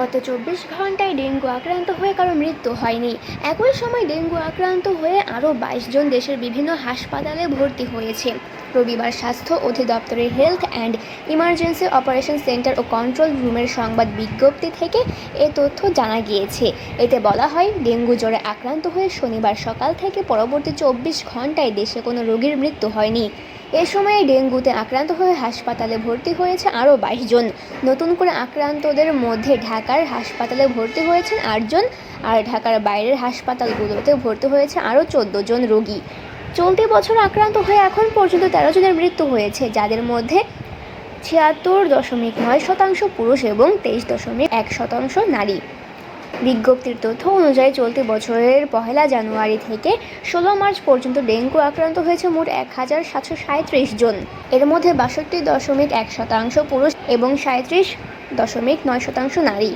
গত চব্বিশ ঘন্টায় ডেঙ্গু আক্রান্ত হয়ে কারও মৃত্যু হয়নি। একই সময় ডেঙ্গু আক্রান্ত হয়ে আরও বাইশ জন দেশের বিভিন্ন হাসপাতালে ভর্তি হয়েছে। রবিবার স্বাস্থ্য অধিদপ্তরের health and emergency operation centre O control রুমের সংবাদ বিজ্ঞপ্তি থেকে এ তথ্য জানা গিয়েছে। এতে বলা হয়, ডেঙ্গু জ্বরে আক্রান্ত হয়ে শনিবার সকাল থেকে পরবর্তী চব্বিশ ঘন্টায় দেশে কোনো রোগীর মৃত্যু হয়নি। এ সময়ে ডেঙ্গুতে আক্রান্ত হয়ে হাসপাতালে ভর্তি হয়েছে আরও বাইশ জন। নতুন করে আক্রান্তদের মধ্যে ঢাকার হাসপাতালে ভর্তি হয়েছেন আটজন আর ঢাকার বাইরের হাসপাতালগুলোতে ভর্তি হয়েছে আরও চোদ্দ জন রোগী। চলতি বছর আক্রান্ত হয়ে এখন পর্যন্ত তেরো জনের মৃত্যু হয়েছে, যাদের মধ্যে ছিয়াত্তর দশমিক নয় শতাংশ পুরুষ এবং তেইশ দশমিক এক শতাংশ নারী। বিজ্ঞপ্তির তথ্য অনুযায়ী চলতি বছরের পহেলা জানুয়ারি থেকে ষোলো মার্চ পর্যন্ত ডেঙ্গু আক্রান্ত হয়েছে মোট এক হাজার সাতশো সাঁত্রিশ জন। এর মধ্যে বাষট্টি দশমিক এক শতাংশ পুরুষ এবং সাঁত্রিশ দশমিক নয় শতাংশ নারী।